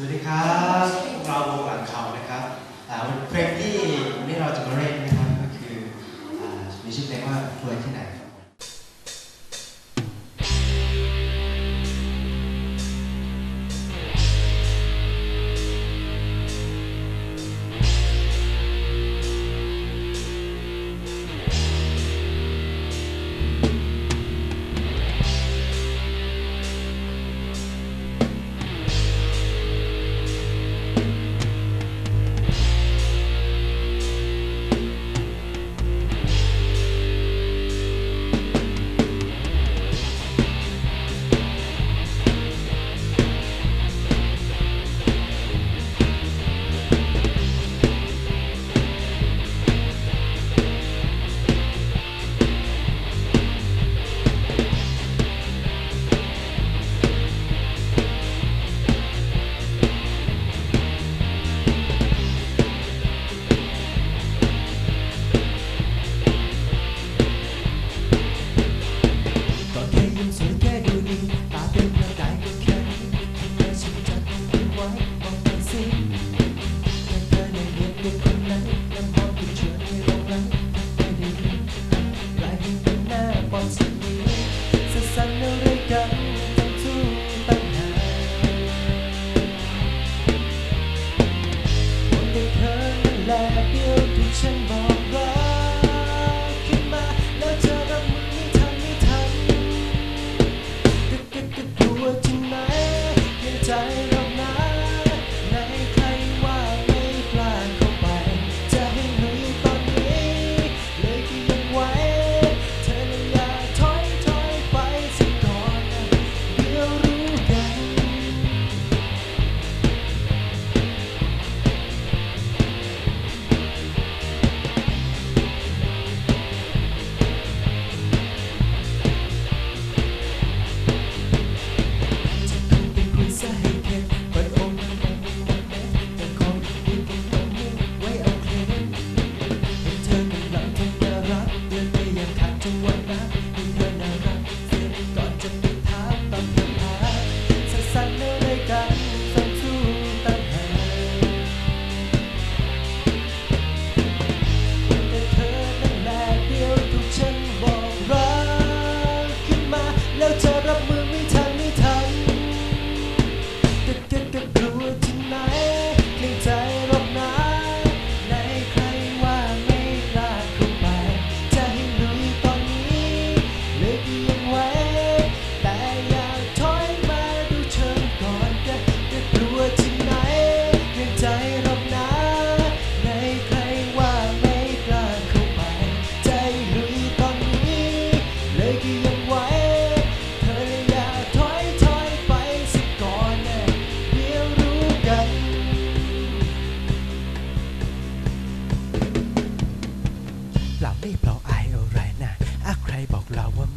สวัสดีครับเราวงหลังเขานะครับเพลงที่วันนี้เราจะมาเล่นนะครับก็คือมีชื่อเพลงว่า รวยที่ไหน and what we journey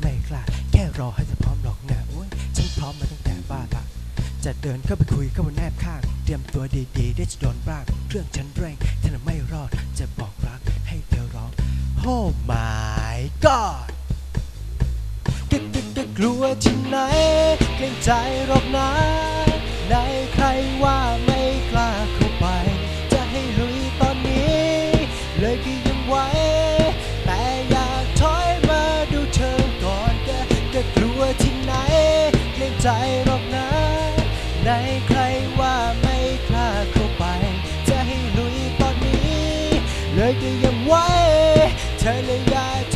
ไม่กล้าแค่รอให้เธอพร้อมหรอกนะโอ้ยฉันพร้อมมาตั้งแต่บ้านละจะเดินเข้าไปคุยเข้ามาแนบข้าง เตรียมตัวดีๆ ได้จะโดนบ้างเครื่องฉันแรงฉันไม่รอดจะบอกรักให้เธอร้อง Oh my god กึกกึกกลัวที่ไหนเกรงใจหรอกนะ ใจหรอกนะในใครว่าไม่กล้าเข้าไป จะให้ลุยตอนนี้ เลยก็ยังไว้เธอเลยอยาก